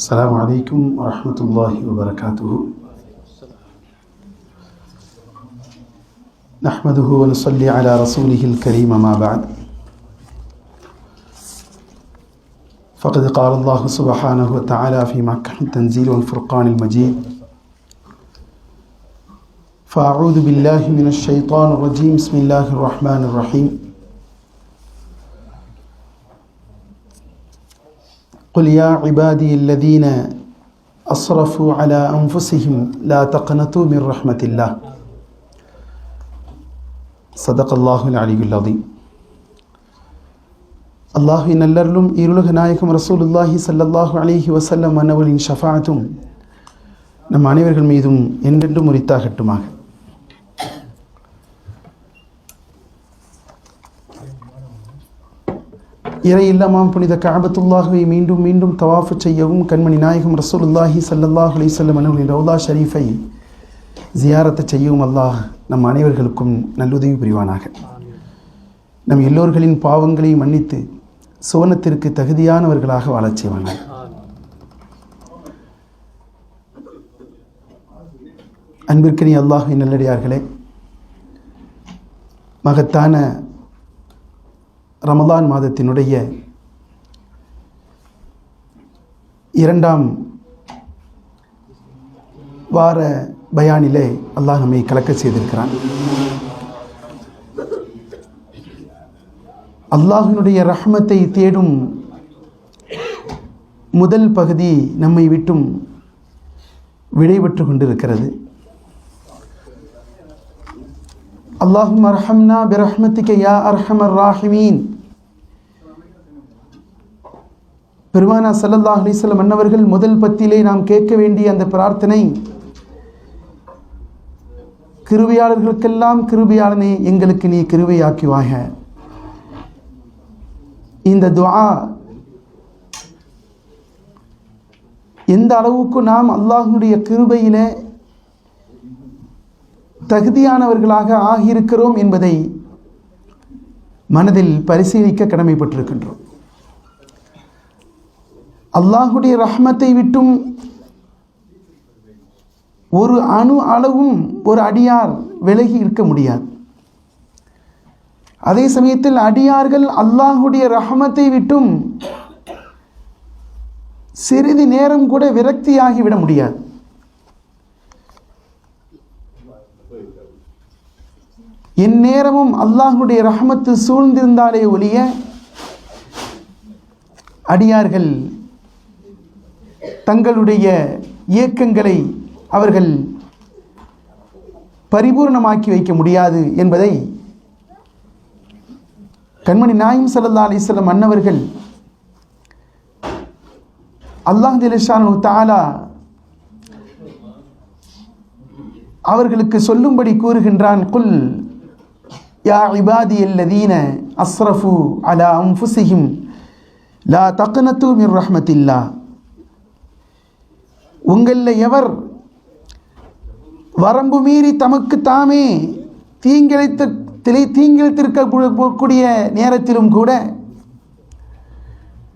السلام عليكم ورحمة الله وبركاته. نحمده ونصلي على رسوله الكريم ما بعد. فقد قال الله سبحانه وتعالى في محكم التنزيل والفرقان المجيد. فأعوذ بالله من الشيطان الرجيم. بسم الله الرحمن الرحيم. قل يا عبادي الذين أسرفوا على أنفسهم لا تقنطوا من رحمة الله صدق الله العلي العظيم அல்லாஹின் நல்லருளும் இருளுக நாயகம் ரசூலுல்லாஹி ஸல்லல்லாஹு அலைஹி வஸல்லம் அன்னவரின் ஷஃபாஅத்தும் நம் அனைவர்கள் மீதும் என்றென்றும் உரித்தாகட்டுமாக இறை இல்லமாம் புனித கஅபத்துல்லாஹுவை மீண்டும் மீண்டும் தவாஃபு செய்யவும் கண்மணி நாயகம் ரசூலுல்லாஹி சல்லல்லாஹ் அலைஹி வஸல்லம் அன்னவரின் ரவுலா ஷரீஃபை ஜியாரத்தை செய்யவும் அல்லாஹ் நம் அனைவர்களுக்கும் நல்லுதவி புரிவானாக. நம் எல்லோர்களின் பாவங்களை மன்னித்து சுவனத்திற்கு தகுதியானவர்களாக வாழச் செய்வானாக. அன்பிற்கினி அல்லாஹின் நல்லடியார்களே மகத்தான ரமலான் மாதத்தினுடைய இரண்டாம் வார பயானிலே அல்லாஹ் நம்மை கலக்க செய்திருக்கிறான். அல்லாஹினுடைய ரஹ்மத்தை தேடும் முதல் பகுதி நம்மை விட்டும் விடைபெற்று கொண்டிருக்கிறது. அல்லாஹும் அர்ஹம்னா பிரஹ்மத்திக்க யா அர்ஹமர் ராஹிமீன் பெருமானா சல்லல்லாஹ் அலிஸ்லம் அன்னவர்கள் முதல் பத்திலே நாம் கேட்க வேண்டிய அந்த பிரார்த்தனை கிருவையாளர்களுக்கெல்லாம் கிருபையாளனே எங்களுக்கு நீ கிருபையாக்குவாக இந்த துவா எந்த அளவுக்கு நாம் அல்லாஹுடைய கிருபையினை தகுதியானவர்களாக ஆகியிருக்கிறோம் என்பதை மனதில் பரிசீலிக்க கடமைப்பட்டிருக்கின்றோம். அல்லாஹுடைய ரஹ்மத்தை விட்டும் ஒரு அணு அளவும் ஒரு அடியார் விலகி இருக்க முடியாது. அதே சமயத்தில் அடியார்கள் அல்லாஹுடைய ரஹமத்தை விட்டும் சிறிது நேரம் கூட விரக்தியாகிவிட முடியாது. எந்நேரமும் அல்லாஹுடைய ரஹமத்து சூழ்ந்திருந்தாலே ஒழிய அடியார்கள் தங்களுடைய இயக்கங்களை அவர்கள் பரிபூர்ணமாக்கி வைக்க முடியாது என்பதை கண்மணி நாயும் சல்லா அலிஸ்லம் அன்னவர்கள் அல்லாஹ் திலிஷானு தாலா அவர்களுக்கு சொல்லும்படி கூறுகின்றான் குல் யா இபாதி அல்லதீன அஸ்ரஃபு அலா அம்புசிஹிம் லா தக்னத்து மிர் ரஹ்மத்தில்லா உங்களில் எவர் வரம்பு மீறி தமக்கு தாமே தீங்கிழைத்து திலை தீங்கிழைத்திருக்கக்கூடிய நேரத்திலும் கூட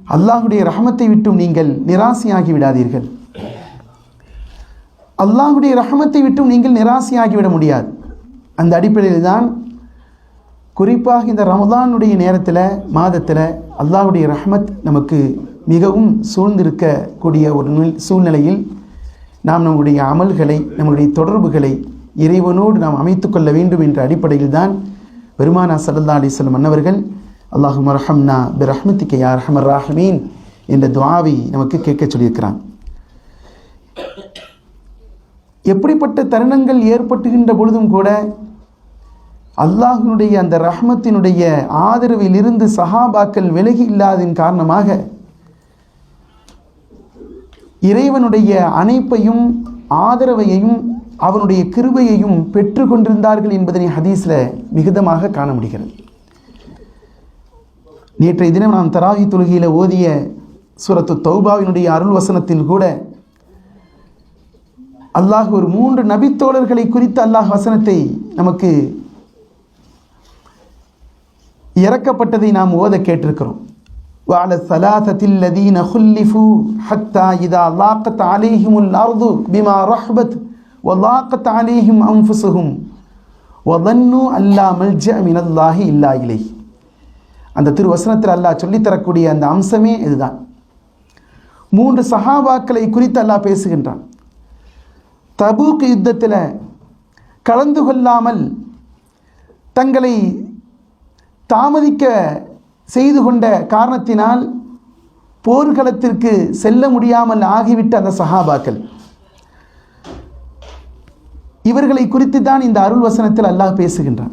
அல்லாஹுடைய ரஹமத்தை விட்டும் நீங்கள் நிராசையாகி விடாதீர்கள் அல்லாஹுடைய ரஹமத்தை விட்டும் நீங்கள் நிராசையாகிவிட முடியாது அந்த அடிப்படையில் தான் குறிப்பாக இந்த ரமதானுடைய நேரத்தில் மாதத்தில் அல்லாஹுடைய ரஹமத் நமக்கு மிகவும் சூழ்ந்திருக்கக்கூடிய ஒரு சூழ்நிலையில் நாம் நம்முடைய அமல்களை நம்முடைய தொடர்புகளை இறைவனோடு நாம் அமைத்து கொள்ள வேண்டும் என்ற அடிப்படையில் தான் பெருமானா சல்லா அலிஸ்லம் மன்னவர்கள் அல்லாஹு மரஹம்னா பிரஹ்மத்திக்க யார் ரஹமர் ராஹமீன் என்ற துவாவை நமக்கு கேட்க சொல்லியிருக்கிறான். எப்படிப்பட்ட தருணங்கள் ஏற்பட்டுகின்ற பொழுதும் கூட அல்லாஹினுடைய அந்த ரஹ்மத்தினுடைய ஆதரவில் இருந்து சஹாபாக்கள் விலகி இல்லாதின் காரணமாக இறைவனுடைய அணைப்பையும் ஆதரவையையும் அவனுடைய கிருபையையும் பெற்று கொண்டிருந்தார்கள் என்பதனை ஹதீஸில் மிகுதமாக காண முடிகிறது. நேற்றைய தினம் நாம் தராகி தொழுகையில் ஓதிய சுரத்து தௌபாவினுடைய அருள் வசனத்தில் கூட அல்லாஹ் ஒரு மூன்று நபித்தோழர்களை குறித்து அல்லாஹ் வசனத்தை நமக்கு இறக்கப்பட்டதை நாம் ஓத கேட்டிருக்கிறோம் وعلى الثلاثة الذين خلفوا حتى إذا ضاقت عليهم الأرض بما رحبت وضاقت عليهم أنفسهم وظنوا أن لا ملجأ من الله إلا إليه அந்த திருவசனத்தில் அல்லாஹ் சொல்லித்தரக்கூடிய அந்த அம்சமே இதுதான் மூன்று சஹாபாக்களை குறித்து அல்லாஹ் பேசுகின்றான் தபூக் யுத்தத்தில் கலந்து கொள்ளாமல் தங்களை தாமதிக்க செய்து கொண்ட காரணத்தினால் போர்க்களத்திற்கு செல்ல முடியாமல் ஆகிவிட்ட அந்த சஹாபாக்கள். இவர்களை குறித்து தான் இந்த அருள் வசனத்தில் அல்லாஹ் பேசுகின்றான்.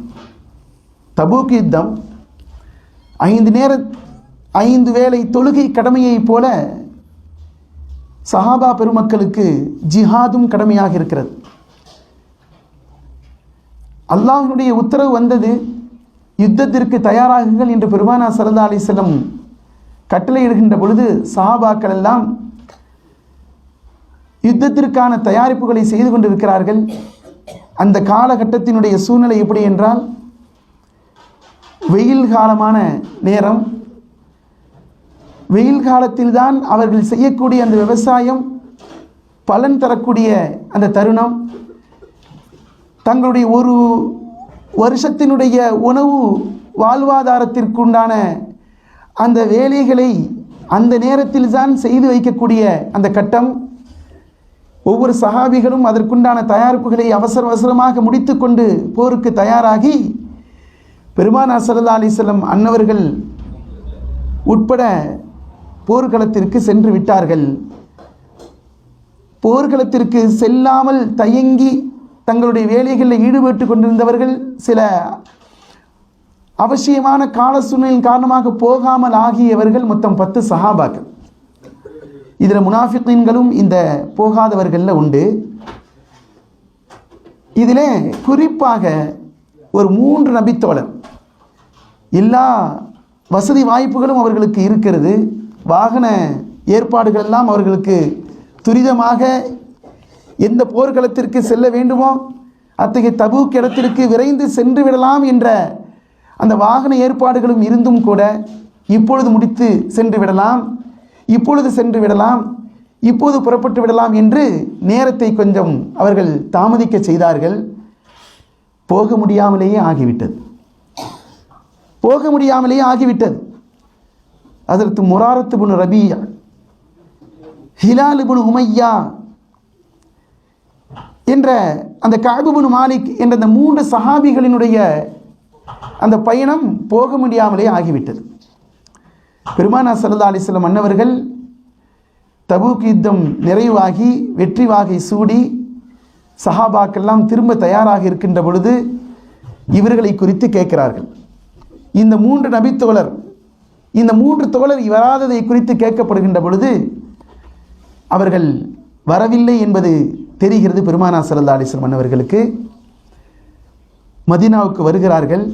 தபூக் யுத்தம் ஐந்து நேர ஐந்து வேளை தொழுகை கடமையைப் போல சஹாபா பெருமக்களுக்கு ஜிஹாதும் கடமையாக இருக்கிறது. அல்லாஹினுடைய உத்தரவு வந்தது யுத்தத்திற்கு தயாராகுங்கள் என்று பெருமானா சரதா அலி செல்லம் கட்டளையிடுகின்ற பொழுது சஹாபாக்கள் எல்லாம் யுத்தத்திற்கான தயாரிப்புகளை செய்து கொண்டிருக்கிறார்கள். அந்த காலகட்டத்தினுடைய சூழ்நிலை எப்படி என்றால் வெயில் காலமான நேரம். வெயில் காலத்தில்தான் அவர்கள் செய்யக்கூடிய அந்த விவசாயம் பலன் தரக்கூடிய அந்த தருணம். தங்களுடைய ஒரு வருஷத்தினுடைய உணவு வாழ்வாதாரத்திற்குண்டான அந்த வேலைகளை அந்த நேரத்தில் தான் செய்து வைக்கக்கூடிய அந்த கட்டம் ஒவ்வொரு சகாபிகளும் அதற்குண்டான தயாரிப்புகளை அவசர அவசரமாக முடித்துக்கொண்டு போருக்கு தயாராகி பெருமானா சல்லா அலிசல்லம் அன்னவர்கள் உட்பட போர்க்களத்திற்கு சென்று விட்டார்கள். போர்க்களத்திற்கு செல்லாமல் தயங்கி தங்களுடைய வேலைகளில் ஈடுபட்டு கொண்டிருந்தவர்கள் சில அவசியமான கால சூழ்நிலையின் காரணமாக போகாமல் ஆகியவர்கள் மொத்தம் பத்து சஹாபாக்கள். இதில் முனாஃபிக்கீன்களும் இந்த போகாதவர்களில் உண்டு. இதில் குறிப்பாக ஒரு மூன்று நபித்தோழர். எல்லா வசதி வாய்ப்புகளும் அவர்களுக்கு இருக்கிறது. வாகன ஏற்பாடுகள் எல்லாம் அவர்களுக்கு துரிதமாக எந்த போர்க்களத்திற்கு செல்ல வேண்டுமோ அத்தகைய தபூக் இடத்திற்கு விரைந்து சென்று விடலாம் என்ற அந்த வாகன ஏற்பாடுகளும் இருந்தும் கூட இப்பொழுது முடித்து சென்று விடலாம் இப்பொழுது சென்று விடலாம் இப்போது புறப்பட்டு விடலாம் என்று நேரத்தை கொஞ்சம் அவர்கள் தாமதிக்க செய்தார்கள். போக முடியாமலேயே ஆகிவிட்டது. போக முடியாமலேயே ஆகிவிட்டது. அதற்கு முராரத்து புனு ரபியா ஹிலால் புனு உமையா என்ற அந்த காபுபுன் மாலிக் என்ற அந்த மூன்று சஹாபிகளினுடைய அந்த பயணம் போக முடியாமலே ஆகிவிட்டது. பெருமானா சல்லா அலிஸ்லம் மன்னவர்கள் தபூக் யுத்தம் நிறைவாகி வெற்றி வாகை சூடி சஹாபாக்கெல்லாம் திரும்ப தயாராக இருக்கின்ற பொழுது இவர்களை குறித்து கேட்கிறார்கள். இந்த மூன்று நபித்தோழர் இந்த மூன்று தோழர் வராததை குறித்து கேட்கப்படுகின்ற பொழுது அவர்கள் வரவில்லை என்பது தெரிகிறது பெருமானா சல்லா அலிஸ்லம் அன்னவர்களுக்கு. மதினாவுக்கு வருகிறார்கள்.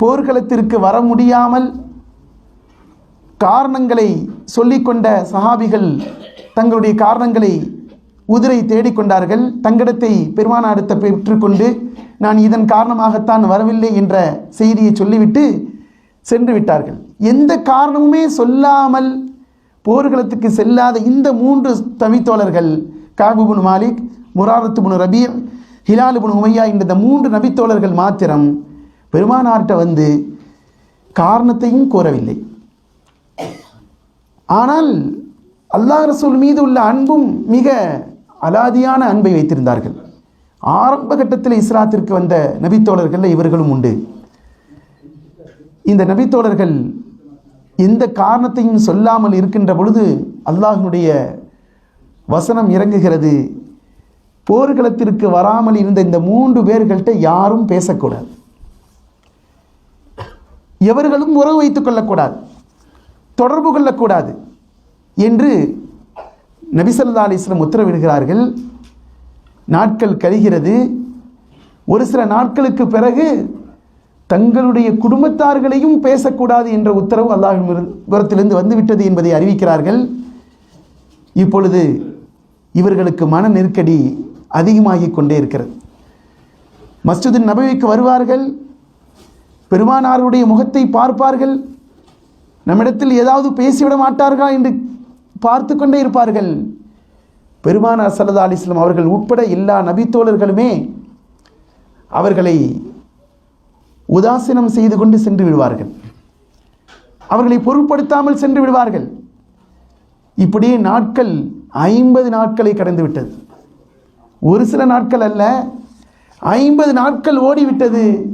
போர்க்களத்திற்கு வர முடியாமல் காரணங்களை சொல்லிக்கொண்ட சஹாபிகள் தங்களுடைய காரணங்களை உதிரை தேடிக்கொண்டார்கள் பெருமான அடுத்த பெற்றுக்கொண்டு நான் இதன் காரணமாகத்தான் வரவில்லை என்ற செய்தியை சொல்லிவிட்டு சென்று விட்டார்கள். எந்த காரணமுமே சொல்லாமல் போர்களத்துக்கு செல்லாத இந்த மூன்று தவித்தோழர்கள் காபுபுன் மாலிக் முராரத்து புனு ரபீர் ஹிலால் புனு உமையா என்ற இந்த மூன்று நபித்தோழர்கள் மாத்திரம் பெருமானார்கிட்ட வந்து காரணத்தையும் கூறவில்லை ஆனால் அல்லாஹ் ரசூல் மீது உள்ள அன்பும் மிக அலாதியான அன்பை வைத்திருந்தார்கள். ஆரம்ப கட்டத்தில் இஸ்லாத்திற்கு வந்த நபித்தோழர்கள் இவர்களும் உண்டு. இந்த நபித்தோழர்கள் எந்த காரணத்தையும் சொல்லாமல் இருக்கின்ற பொழுது அல்லாஹினுடைய வசனம் இறங்குகிறது. போர்க்களத்திற்கு வராமல் இருந்த இந்த மூன்று பேர்கள்ட்ட யாரும் பேசக்கூடாது. எவர்களும் உறவு வைத்துக் கொள்ளக்கூடாது. தொடர்பு கொள்ளக்கூடாது என்று நபிசல்லா அலிஸ்லம் உத்தரவிடுகிறார்கள். நாட்கள் கழிகிறது. ஒரு சில நாட்களுக்கு பிறகு தங்களுடைய குடும்பத்தார்களையும் பேசக்கூடாது என்ற உத்தரவு அல்லாஹின் புறத்திலிருந்து வந்துவிட்டது என்பதை அறிவிக்கிறார்கள். இப்பொழுது இவர்களுக்கு மன நெருக்கடி அதிகமாகிக் கொண்டே இருக்கிறது. மஸ்ஜிதின் நபவிக்கு வருவார்கள் பெருமானாருடைய முகத்தை பார்ப்பார்கள் நம்மிடத்தில் ஏதாவது பேசிவிட மாட்டார்களா என்று பார்த்து கொண்டே இருப்பார்கள். பெருமானார் சல்லதா அலிஸ்லாம் அவர்கள் உட்பட எல்லா நபித்தோழர்களுமே அவர்களை உதாசீனம் செய்து கொண்டு சென்று விடுவார்கள். அவர்களை பொருட்படுத்தாமல் சென்று விடுவார்கள். இப்படியே நாட்கள் ஐம்பது நாட்களை கடந்து விட்டது. ஒரு சில நாட்கள் அல்ல ஐம்பது நாட்கள் ஓடிவிட்டது.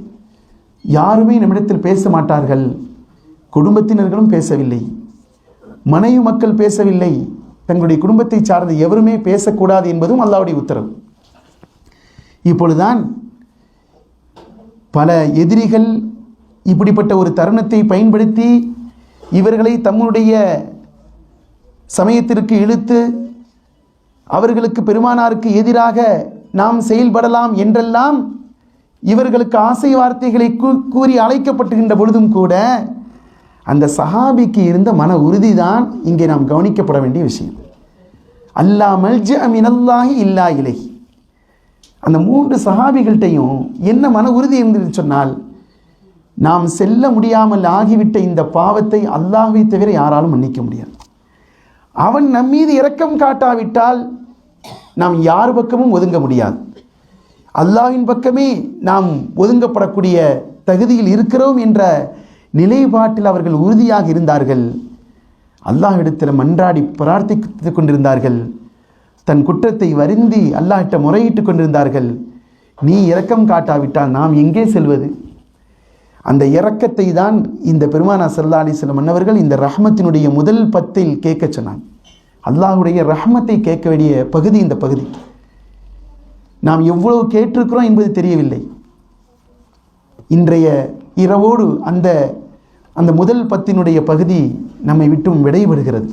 யாருமே நம்மிடத்தில் பேச மாட்டார்கள். குடும்பத்தினர்களும் பேசவில்லை. மனைவி மக்கள் பேசவில்லை. தங்களுடைய குடும்பத்தை சார்ந்த எவருமே பேசக்கூடாது என்பதும் அல்லாவுடைய உத்தரவு. இப்பொழுதுதான் பல எதிரிகள் இப்படிப்பட்ட ஒரு தருணத்தை பயன்படுத்தி இவர்களை தம்முடைய சமயத்திற்கு இழுத்து அவர்களுக்கு பெருமானாருக்கு எதிராக நாம் செயல்படலாம் என்றெல்லாம் இவர்களுக்கு ஆசை வார்த்தைகளை கூ- கூறி அழைக்கப்பட்டுகின்ற பொழுதும் கூட அந்த சஹாபிக்கு இருந்த மன உறுதி தான் இங்கே நாம் கவனிக்கப்பட வேண்டிய விஷயம். அல்லா மல்ஜ மினல்லாஹி இல்லா இலை அந்த மூன்று சஹாபிகள்கிட்டையும் என்ன மன உறுதி இருந்தது சொன்னால் நாம் செல்ல முடியாமல் ஆகிவிட்ட இந்த பாவத்தை அல்லாஹை தவிர யாராலும் மன்னிக்க முடியாது. அவன் நம் மீது இரக்கம் காட்டாவிட்டால் நாம் யார் பக்கமும் ஒதுங்க முடியாது. அல்லாவின் பக்கமே நாம் ஒதுங்கப்படக்கூடிய தகுதியில் இருக்கிறோம் என்ற நிலைப்பாட்டில் அவர்கள் உறுதியாக இருந்தார்கள். அல்லாஹிடத்தில் மன்றாடி பிரார்த்தித்துக் கொண்டிருந்தார்கள். தன் குற்றத்தை வருந்தி அல்லாஹிட்ட முறையிட்டுக் கொண்டிருந்தார்கள். நீ இரக்கம் காட்டாவிட்டால் நாம் எங்கே செல்வது? அந்த இறக்கத்தை தான் இந்த பெருமானா சல்லா அலிஸ்லம் மன்னவர்கள் இந்த ரஹ்மத்தினுடைய முதல் பத்தில் கேட்க சொன்னாங்க. அல்லாஹுடைய ரஹ்மத்தை கேட்க வேண்டிய பகுதி இந்த பகுதி. நாம் எவ்வளவு கேட்டிருக்கிறோம் என்பது தெரியவில்லை. இன்றைய இரவோடு அந்த அந்த முதல் பத்தினுடைய பகுதி நம்மை விட்டும் விடைபெறுகிறது.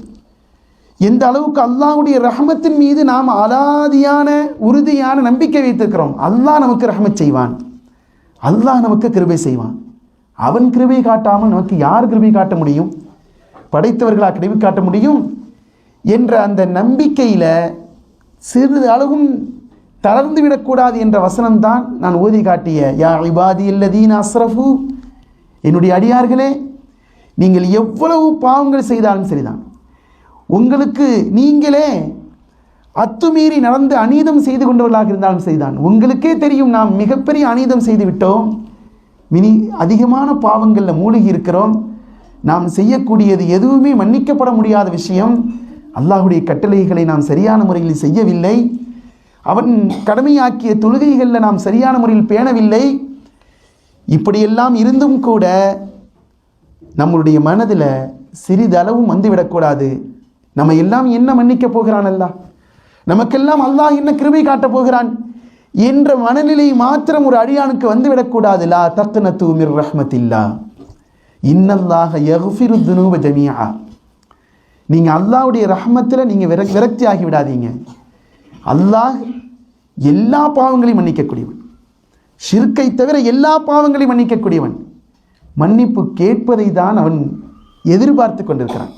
எந்த அளவுக்கு அல்லாஹ்வுடைய ரஹமத்தின் மீது நாம் அலாதியான உறுதியான நம்பிக்கை வைத்திருக்கிறோம். அல்லாஹ் நமக்கு ரஹமத் செய்வான். அல்லாஹ் நமக்கு கிருபை செய்வான். அவன் கிருபை காட்டாமல் நமக்கு யார் கிருபை காட்ட முடியும்? படைத்தவர்களாக கிருபை காட்ட முடியும்? என்ற அந்த நம்பிக்கையில் சிறிது அளவும் தளர்ந்து விடக்கூடாது என்ற வசனம்தான் நான் ஓதி காட்டிய. யா இபாதி இல்லதீன் அஸ்ரஃபு. என்னுடைய அடியார்களே நீங்கள் எவ்வளவு பாவங்கள் செய்தாலும் சரிதான். உங்களுக்கு நீங்களே அத்துமீறி நடந்து அநீதம் செய்து கொண்டவர்களாக இருந்தாலும் சரிதான். உங்களுக்கே தெரியும் நாம் மிகப்பெரிய அநீதம் செய்து விட்டோம். மினி அதிகமான பாவங்களில் மூழ்கி இருக்கிறோம். நாம் செய்யக்கூடியது எதுவுமே மன்னிக்கப்பட முடியாத விஷயம். அல்லாஹுடைய கட்டளைகளை நாம் சரியான முறையில் செய்யவில்லை. அவன் கடமையாக்கிய தொழுகைகளில் நாம் சரியான முறையில் பேணவில்லை. இப்படியெல்லாம் இருந்தும் கூட நம்மளுடைய மனதில் சிறிதளவும் வந்துவிடக்கூடாது நம்ம எல்லாம் என்ன மன்னிக்க போகிறான் அல்லாஹ்? நமக்கெல்லாம் அல்லாஹ் என்ன கிருபை காட்டப் போகிறான்? என்ற மனநிலை மாத்திரம் ஒரு அடியானுக்கு வந்துவிடக்கூடாது லா தக்னத்து தூமிர் ரஹ்மத்தில்லா. இன்னல்லாக யஃபிரு துனூப ஜமியா நீங்கள் அல்லாவுடைய ரஹ்மத்தில் நீங்கள் விர விரக்தி ஆகி விடாதீங்க. அல்லாஹ் எல்லா பாவங்களையும் மன்னிக்கக்கூடியவன். ஷிர்கை தவிர எல்லா பாவங்களையும் மன்னிக்கக்கூடியவன். மன்னிப்பு கேட்பதை தான் அவன் எதிர்பார்த்து கொண்டிருக்கிறான்.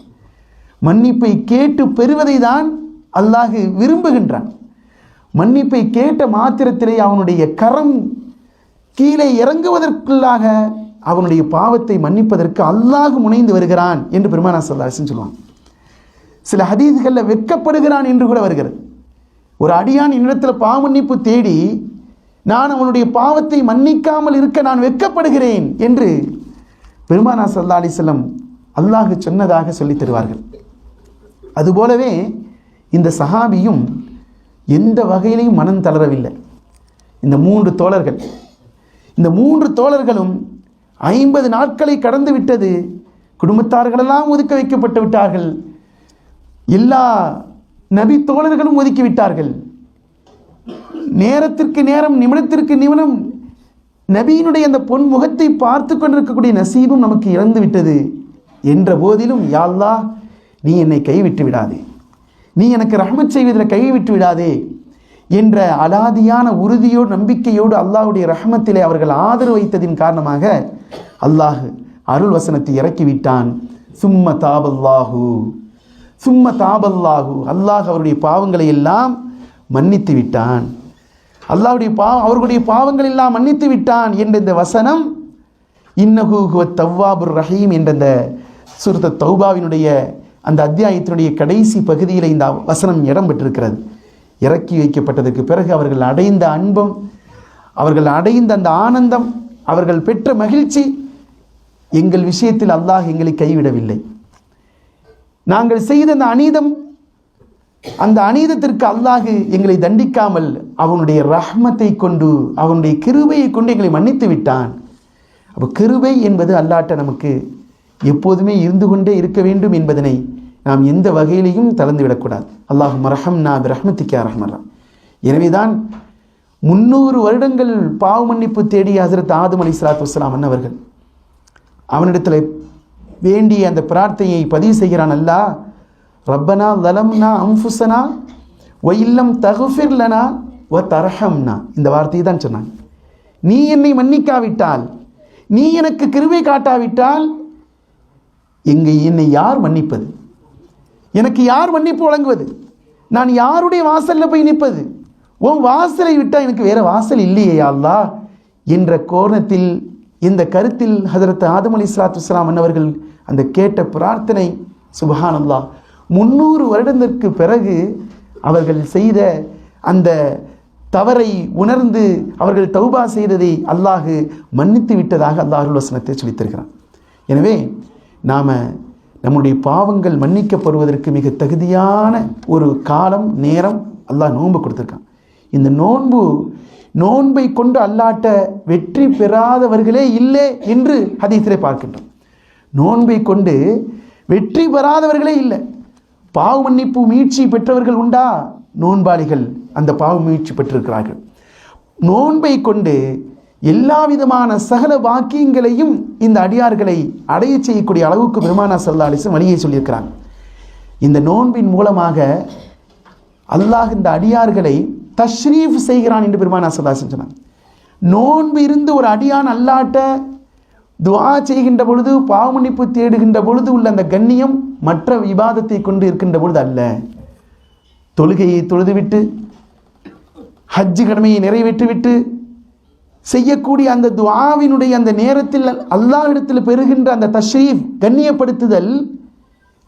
மன்னிப்பை கேட்டு பெறுவதை தான் அல்லாஹ் விரும்புகின்றான். மன்னிப்பை கேட்ட மாத்திரத்திலே அவனுடைய கரம் கீழே இறங்குவதற்குள்ளாக அவனுடைய பாவத்தை மன்னிப்பதற்கு அல்லாஹ் முனைந்து வருகிறான் என்று பெருமானா சல்லாசன் சொல்லுவான் சில ஹதீதுகளில் வெட்கப்படுகிறான் என்று கூட வருகிறது. ஒரு அடியான் என்னிடத்தில் பாவ மன்னிப்பு தேடி நான் அவனுடைய பாவத்தை மன்னிக்காமல் இருக்க நான் வெட்கப்படுகிறேன் என்று பெருமானா சல்லா அலிசல்லம் அல்லாஹ் சொன்னதாக சொல்லித் தருவார்கள். அதுபோலவே இந்த சஹாபியும் எந்த வகையிலையும் மனம் தளரவில்லை. இந்த மூன்று தோழர்கள். இந்த மூன்று தோழர்களும் ஐம்பது நாட்களை கடந்து விட்டது குடும்பத்தார்களெல்லாம் ஒதுக்க வைக்கப்பட்டு விட்டார்கள். எல்லா நபி தோழர்களும் ஒதுக்கி விட்டார்கள். நேரத்திற்கு நேரம் நிமிடத்திற்கு நிமிடம் நபியினுடைய அந்த பொன் முகத்தை பார்த்து கொண்டிருக்கக்கூடிய நசீபும் நமக்கு இறந்து விட்டது. என்ற போதிலும் யாழ்லா நீ என்னை கைவிட்டு விடாதே. நீ எனக்கு ரஹமத் செய்வதில் கைவிட்டு விடாதே என்ற அலாதியான உறுதியோடு நம்பிக்கையோடு அல்லாஹுடைய ரஹமத்திலே அவர்கள் ஆதரவு வைத்ததின் காரணமாக அல்லாஹ் அருள் வசனத்தை இறக்கிவிட்டான். சும்ம தாபல்லாஹு. சும்ம தாபல்லாஹு. அல்லாஹ் அவருடைய பாவங்களை எல்லாம் மன்னித்து விட்டான். அல்லாஹ்வுடைய பாவம் அவர்களுடைய பாவங்கள் எல்லாம் மன்னித்து விட்டான் என்ற இந்த வசனம் இன்னஹு ஹுவ தவ்வாபுர் ரஹீம் என்ற இந்த சுருத்த தௌபாவினுடைய அந்த அத்தியாயத்தினுடைய கடைசி பகுதியில் இந்த வசனம் இடம் பெற்றிருக்கிறது இறக்கி வைக்கப்பட்டதற்கு பிறகு அவர்கள் அடைந்த அன்பம் அவர்கள் அடைந்த அந்த ஆனந்தம் அவர்கள் பெற்ற மகிழ்ச்சி எங்கள் விஷயத்தில் அல்லாஹ் எங்களை கைவிடவில்லை. நாங்கள் செய்த அந்த அநீதம் அந்த அநீதத்திற்கு அல்லாஹு எங்களை தண்டிக்காமல் அவனுடைய ரஹ்மத்தை கொண்டு அவனுடைய கிருபையை கொண்டு எங்களை மன்னித்து விட்டான். அப்போ கிருபை என்பது அல்லாட்ட நமக்கு எப்போதுமே இருந்து கொண்டே இருக்க வேண்டும் என்பதனை நாம் எந்த வகையிலையும் தளர்ந்துவிடக்கூடாது. அல்லாஹ் மரஹம் நா ரஹ்மத்திக்கா ரஹ்மரம் எனவேதான் முந்நூறு வருடங்கள் பாவ மன்னிப்பு தேடிய ஹசரத் ஆதம் அலி சலாத்து வஸ்லாம் அன்னவர்கள் அவனிடத்தில் வேண்டிய அந்த பிரார்த்தனையை பதிவு செய்கிறான் அல்லாஹ் ரப்பனா லலம்னா அம்ஃபுசனா ஒ இல்லம் தகுஃபிர்லனா ஒ தரஹம்னா. இந்த வார்த்தையை தான் சொன்னாங்க. நீ என்னை மன்னிக்காவிட்டால் நீ எனக்கு கிருவை காட்டாவிட்டால் எங்க என்னை யார் மன்னிப்பது? எனக்கு யார் மன்னிப்பு வழங்குவது? நான் யாருடைய வாசலில் போய் நிற்பது? உன் வாசலை விட்டால் எனக்கு வேறு வாசல் இல்லையே அல்லா? என்ற கோணத்தில் இந்த கருத்தில் ஹசரத் ஆதம் அலி இஸ்லாத்து இஸ்லாம் அன்னவர்கள் அந்த கேட்ட பிரார்த்தனை சுபஹான் முந்நூறு முன்னூறு வருடத்திற்கு பிறகு அவர்கள் செய்த அந்த தவறை உணர்ந்து அவர்கள் தௌபா செய்ததை அல்லாஹு மன்னித்து விட்டதாக அல்லாஹுல் வசனத்தை சொல்லித்திருக்கிறான் எனவே நாம் நம்முடைய பாவங்கள் மன்னிக்கப்படுவதற்கு மிக தகுதியான ஒரு காலம் நேரம் அல்லாஹ் நோன்பு கொடுத்துருக்கான். இந்த நோன்பு நோன்பை கொண்டு அல்லாட்ட வெற்றி பெறாதவர்களே இல்லை என்று ஹதீஸிலே பார்க்கின்றோம். நோன்பை கொண்டு வெற்றி பெறாதவர்களே இல்லை. பாவ மன்னிப்பு மீட்சி பெற்றவர்கள் உண்டா? நோன்பாளிகள் அந்த பாவ மீட்சி பெற்றிருக்கிறார்கள். நோன்பை கொண்டு எல்லா விதமான சகல வாக்கியங்களையும் இந்த அடியார்களை அடைய செய்யக்கூடிய அளவுக்கு பெருமானா சல்லா அலிசன் வழியை சொல்லியிருக்கிறாங்க. இந்த நோன்பின் மூலமாக அல்லாஹ் இந்த அடியார்களை தஷ்ரீஃப் செய்கிறான் என்று பெருமானா சல்லாசன் சொன்னாங்க. நோன்பு இருந்து ஒரு அடியான் அல்லாட்ட துவா செய்கின்ற பொழுது பாவமன்னிப்பு தேடுகின்ற பொழுது உள்ள அந்த கண்ணியம் மற்ற விவாதத்தை கொண்டு இருக்கின்ற பொழுது அல்ல. தொழுகையை தொழுதுவிட்டு ஹஜ்ஜு கடமையை நிறைவேற்றிவிட்டு செய்யக்கூடிய அந்த துவாவினுடைய அந்த நேரத்தில் அல்லாஹ்விடத்தில் பெறுகின்ற அந்த தஷ்ரீஃப் கண்ணியப்படுத்துதல்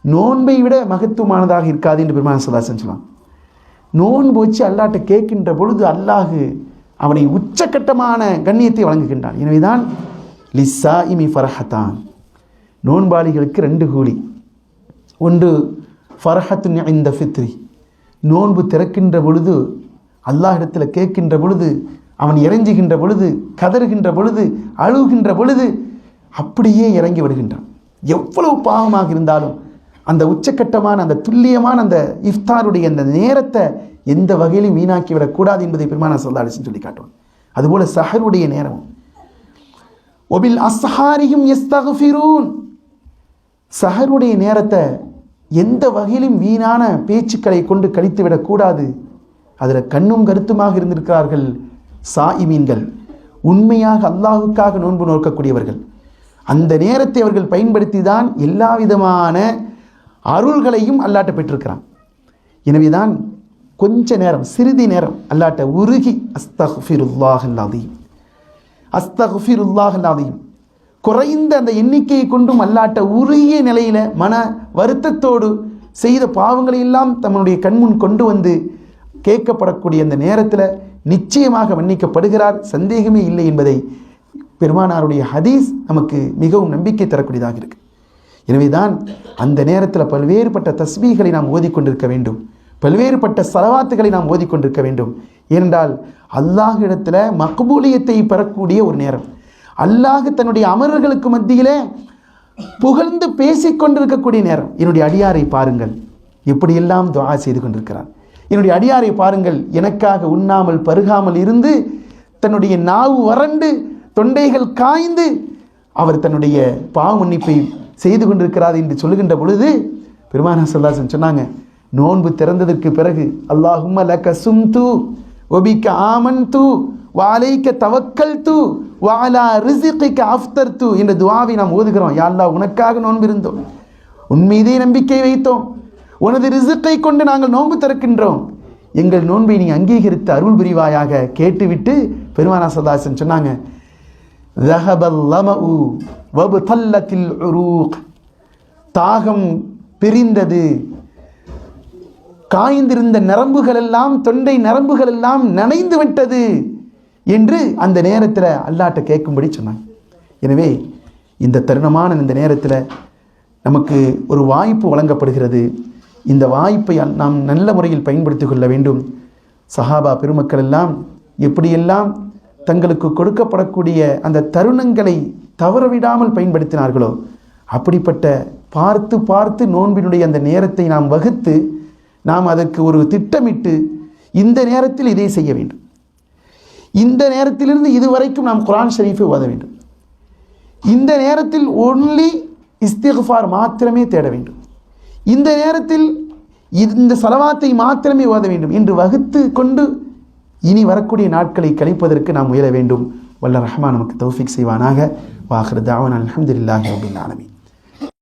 நோன்பை விட மகத்துவமானதாக இருக்காது என்று பெருமான சதாசன் சொல்லலாம் நோன்பு வச்சு அல்லாட்ட கேட்கின்ற பொழுது அல்லாஹு அவனை உச்சக்கட்டமான கண்ணியத்தை வழங்குகின்றான். எனவேதான் லிஸ்ஸா இமி ஃபரஹத்தான். நோன்பாளிகளுக்கு ரெண்டு கூலி. ஒன்று ஃபரஹத்து இந்த ஃபித்ரி. நோன்பு திறக்கின்ற பொழுது அல்லாஹிடத்தில் கேட்கின்ற பொழுது அவன் இறைஞ்சுகின்ற பொழுது கதறுகின்ற பொழுது அழுகின்ற பொழுது அப்படியே இறங்கி விடுகின்றான் எவ்வளவு பாவமாக இருந்தாலும் அந்த உச்சக்கட்டமான அந்த துல்லியமான அந்த இஃப்தாருடைய அந்த நேரத்தை எந்த வகையிலும் வீணாக்கி விடக்கூடாது என்பதை பெருமான சொல்லாலிசன் சொல்லி காட்டுவான் அதுபோல சஹருடைய நேரமும். ஒபில் அஸ்ஹாரியும் எஸ்தகுஃபிரூன் சஹருடைய நேரத்தை எந்த வகையிலும் வீணான பேச்சுக்களை கொண்டு கழித்து விடக்கூடாது அதில் கண்ணும் கருத்துமாக இருந்திருக்கிறார்கள் சாயிமீன்கள் உண்மையாக அல்லாஹுக்காக நோன்பு நோக்கக்கூடியவர்கள். அந்த நேரத்தை அவர்கள் பயன்படுத்தி தான் எல்லா விதமான அருள்களையும் அல்லாட்ட பெற்றிருக்கிறான். எனவேதான் கொஞ்ச நேரம் சிறிது நேரம் அல்லாட்ட உருகி அஸ்தஃபிருல்லாஹ் அல்லாதையும் அஸ்தஃபிருல்லாஹ் அல்லாதையும் குறைந்த அந்த எண்ணிக்கையை கொண்டும் அல்லாட்ட உருகிய நிலையில் மன வருத்தத்தோடு செய்த பாவங்களை எல்லாம் தன்னுடைய கண்முன் கொண்டு வந்து கேட்கப்படக்கூடிய அந்த நேரத்தில் நிச்சயமாக மன்னிக்கப்படுகிறார் சந்தேகமே இல்லை என்பதை பெருமானாருடைய ஹதீஸ் நமக்கு மிகவும் நம்பிக்கை தரக்கூடியதாக இருக்கு. எனவேதான் அந்த நேரத்தில் பல்வேறுபட்ட தஸ்மீகளை நாம் ஓதிக்கொண்டிருக்க வேண்டும். பல்வேறுபட்ட சலவாத்துகளை நாம் ஓதிக்கொண்டிருக்க வேண்டும். ஏனென்றால் அல்லாஹ் இடத்துல மக்பூலியத்தை பெறக்கூடிய ஒரு நேரம். அல்லாஹ் தன்னுடைய அமரர்களுக்கு மத்தியிலே புகழ்ந்து பேசிக்கொண்டிருக்கக்கூடிய நேரம். என்னுடைய அடியாரை பாருங்கள். இப்படியெல்லாம் துவா செய்து கொண்டிருக்கிறார் என்னுடைய அடியாரை பாருங்கள் எனக்காக உண்ணாமல் பருகாமல் இருந்து தன்னுடைய நாவு வறண்டு தொண்டைகள் காய்ந்து அவர் தன்னுடைய பாவ மன்னிப்பை செய்து கொண்டிருக்கிறார் என்று சொல்லுகின்ற பொழுது பெருமானா சல்லாசன் சொன்னாங்க நோன்பு திறந்ததற்கு பிறகு அல்லாஹும்ம லக்க சும்து ஒபிக்க ஆமன் தூ வாலைக்க தவக்கல் தூ வாலா ரிசிக்க அஃப்தர் தூ என்ற துவாவை நாம் ஓதுகிறோம். யாழ்லா உனக்காக நோன்பு இருந்தோம். உன் மீதே நம்பிக்கை வைத்தோம். உனது ரிசத்தை கொண்டு நாங்கள் நோன்பு திறக்கின்றோம். எங்கள் நோன்பை நீ அங்கீகரித்து அருள் புரிவாயாக கேட்டுவிட்டு பெருமானா சதாசன் சொன்னாங்க தாகம் பிரிந்தது. காய்ந்திருந்த நரம்புகள் எல்லாம் தொண்டை நரம்புகள் எல்லாம் நனைந்து விட்டது என்று அந்த நேரத்தில் அல்லாட்ட கேட்கும்படி சொன்னாங்க. எனவே இந்த தருணமான இந்த நேரத்தில் நமக்கு ஒரு வாய்ப்பு வழங்கப்படுகிறது. இந்த வாய்ப்பை நாம் நல்ல முறையில் பயன்படுத்தி கொள்ள வேண்டும். சஹாபா பெருமக்கள் எல்லாம் எப்படியெல்லாம் தங்களுக்கு கொடுக்கப்படக்கூடிய அந்த தருணங்களை தவறவிடாமல் பயன்படுத்தினார்களோ அப்படிப்பட்ட பார்த்து பார்த்து நோன்பினுடைய அந்த நேரத்தை நாம் வகுத்து நாம் அதற்கு ஒரு திட்டமிட்டு இந்த நேரத்தில் இதை செய்ய வேண்டும். இந்த நேரத்திலிருந்து இதுவரைக்கும் நாம் குரான் ஷரீஃபை ஓத வேண்டும். இந்த நேரத்தில் ஒன்லி இஸ்திஃபார் மாத்திரமே தேட வேண்டும். இந்த நேரத்தில் இந்த செலவாத்தை மாத்திரமே ஓத வேண்டும் என்று வகுத்து கொண்டு இனி வரக்கூடிய நாட்களை கழிப்பதற்கு நாம் முயல வேண்டும். வல்ல ரஹ்மான் நமக்கு தௌஃபிக் செய்வானாக. வாஹர் தாவன் அலமதுல்லாஹி ரபில் ஆலமின்.